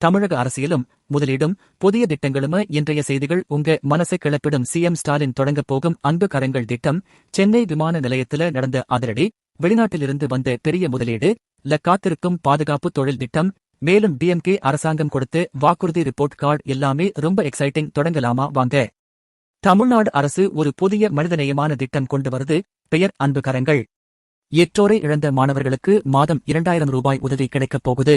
தமிழக அரசியலும் முதலீடும் புதிய திட்டங்களுமே இன்றைய செய்திகள் உங்க மனசை கிளப்பிடும் சிஎம் ஸ்டாலின் தொடங்கப் போகும் அன்பு கரங்கள் திட்டம் சென்னை விமான நிலையத்தில் நடந்த அதிரடி வெளிநாட்டிலிருந்து வந்த பெரிய முதலீடு ல காத்திருக்கும் பாதுகாப்பு தொழில் திட்டம் மேலும் டிஎம்கே அரசாங்கம் கொடுத்து வாக்குறுதி ரிப்போர்ட் கார்டு எல்லாமே ரொம்ப எக்ஸைட்டிங் தொடங்கலாமா வாங்க. தமிழ்நாடு அரசு ஒரு புதிய மனிதநேயமான திட்டம் கொண்டு வருது பெயர் அன்பு கரங்கள். எற்றோரை இழந்த மாணவர்களுக்கு மாதம் இரண்டாயிரம் ரூபாய் உதவி கிடைக்கப் போகுது.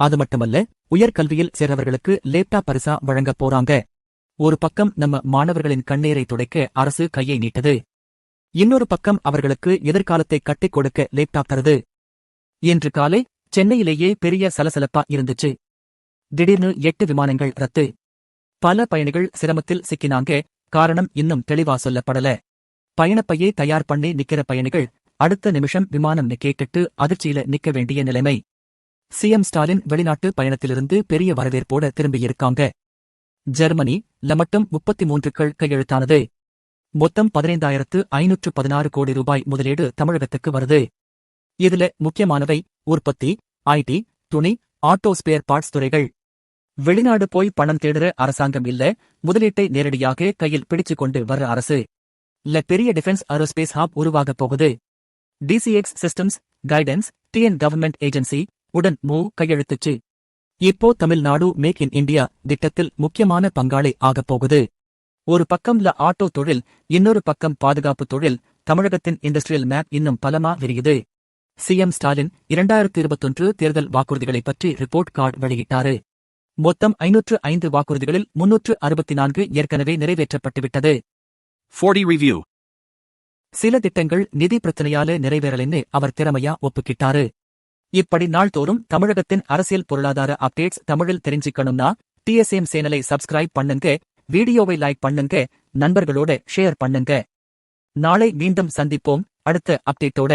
அது மட்டுமல்ல உயர்கல்வியில் சேர்றவர்களுக்கு லேப்டாப் பரிசா வழங்கப் போறாங்க. ஒரு பக்கம் நம்ம மாணவர்களின் கண்ணீரை துடைக்க அரசு கையை நீட்டது. இன்னொரு பக்கம் அவர்களுக்கு எதிர்காலத்தை கட்டிக் கொடுக்க லேப்டாப் தருது. இன்று காலை சென்னையிலேயே பெரிய சலசலப்பா இருந்துச்சு. திடீர்னு எட்டு விமானங்கள் ரத்து. பல பயணிகள் சிரமத்தில் சிக்கினாங்க. காரணம் இன்னும் தெளிவா சொல்லப்படல. பயணப்பையை தயார் பண்ணி நிக்கிற பயணிகள் அடுத்த நிமிஷம் விமானம் கேட்டுட்டு அதிர்ச்சியில நிக்க வேண்டிய நிலைமை. சிஎம் ஸ்டாலின் வெளிநாட்டு பயணத்திலிருந்து பெரிய வரவேற்போட திரும்பியிருக்காங்க. ஜெர்மனி லமட்டம் முப்பத்தி மூன்றுக்கள் கையெழுத்தானது. மொத்தம் பதினைந்தாயிரத்து ஐநூற்று பதினாறு கோடி ரூபாய் முதலீடு தமிழகத்துக்கு வருது. இதுல முக்கியமானவை உற்பத்தி ஐடி துணி ஆட்டோ ஸ்பேர் பார்ட்ஸ் துறைகள். வெளிநாடு போய் பணம் தேடுற அரசாங்கம் இல்ல முதலீட்டை நேரடியாக கையில் பிடிச்சு கொண்டு வர்ற அரசு. ல பெரிய டிஃபென்ஸ் அரோஸ்பேஸ் ஹாப் உருவாகப் போகுது. DCX systems Guidance TN government agency உடன் மூவ் கையெழுத்துச்சு. இப்போ தமிழ்நாடு மேக் இன் இந்தியா திட்டத்தில் முக்கியமான பங்காளி ஆகப் போகுது. ஒரு பக்கம் ல ஆட்டோ தொழில் இன்னொரு பக்கம் பாதுகாப்பு தொழில் தமிழகத்தின் இண்டஸ்ட்ரியல் மேப் இன்னும் பலமா விரியுது. சிஎம் ஸ்டாலின் இரண்டாயிரத்து இருபத்தொன்று தேர்தல் வாக்குறுதிகளை பற்றி ரிப்போர்ட் கார்டு வெளியிட்டாரு. மொத்தம் ஐநூற்று ஐந்து வாக்குறுதிகளில் முன்னூற்று அறுபத்தி நான்கு ஏற்கனவே நிறைவேற்றப்பட்டுவிட்டது 40 Review. சில திட்டங்கள் நிதி பிரச்சனையால நிறைவேறலைன்னு அவர் திறமையா ஒப்புக்கிட்டாரு. இப்படி நாள்தோறும் தமிழகத்தின் அரசியல் பொருளாதார அப்டேட்ஸ் தமிழில் தெரிஞ்சுக்கணும்னா டிஎஸ்எம் சேனலை சப்ஸ்கிரைப் பண்ணுங்க வீடியோவை லைக் பண்ணுங்க நண்பர்களோட ஷேர் பண்ணுங்க. நாளை மீண்டும் சந்திப்போம் அடுத்த அப்டேட்டோட